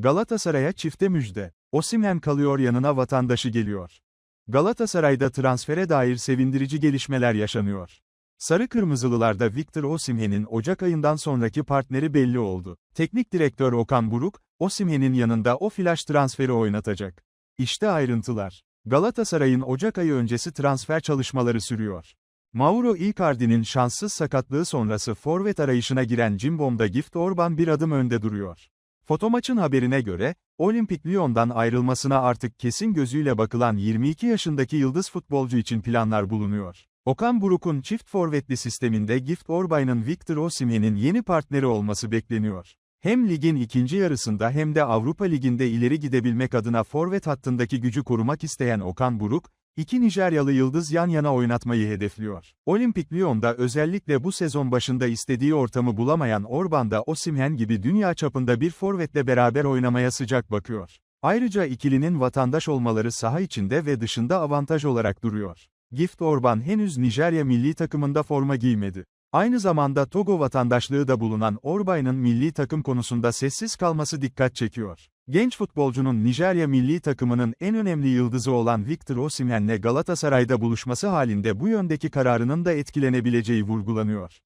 Galatasaray'a çifte müjde. Osimhen kalıyor yanına vatandaşı geliyor. Galatasaray'da transfere dair sevindirici gelişmeler yaşanıyor. Sarı Kırmızılılarda Victor Osimhen'in Ocak ayından sonraki partneri belli oldu. Teknik direktör Okan Buruk, Osimhen'in yanında o flash transferi oynatacak. İşte ayrıntılar. Galatasaray'ın Ocak ayı öncesi transfer çalışmaları sürüyor. Mauro Icardi'nin şanssız sakatlığı sonrası forvet arayışına giren Cimbom'da Gift Orban bir adım önde duruyor. Fotomaçın haberine göre, Olimpik Lyon'dan ayrılmasına artık kesin gözüyle bakılan 22 yaşındaki yıldız futbolcu için planlar bulunuyor. Okan Buruk'un çift forvetli sisteminde Gift Orban'ın Victor Osimhen'in yeni partneri olması bekleniyor. Hem ligin ikinci yarısında hem de Avrupa Ligi'nde ileri gidebilmek adına forvet hattındaki gücü korumak isteyen Okan Buruk, iki Nijeryalı yıldız yan yana oynatmayı hedefliyor. Olimpik Lyon'da özellikle bu sezon başında istediği ortamı bulamayan Orban da Osimhen gibi dünya çapında bir forvetle beraber oynamaya sıcak bakıyor. Ayrıca ikilinin vatandaş olmaları saha içinde ve dışında avantaj olarak duruyor. Gift Orban henüz Nijerya milli takımında forma giymedi. Aynı zamanda Togo vatandaşlığı da bulunan Orbay'ın milli takım konusunda sessiz kalması dikkat çekiyor. Genç futbolcunun Nijerya milli takımının en önemli yıldızı olan Victor Osimhen'le Galatasaray'da buluşması halinde bu yöndeki kararının da etkilenebileceği vurgulanıyor.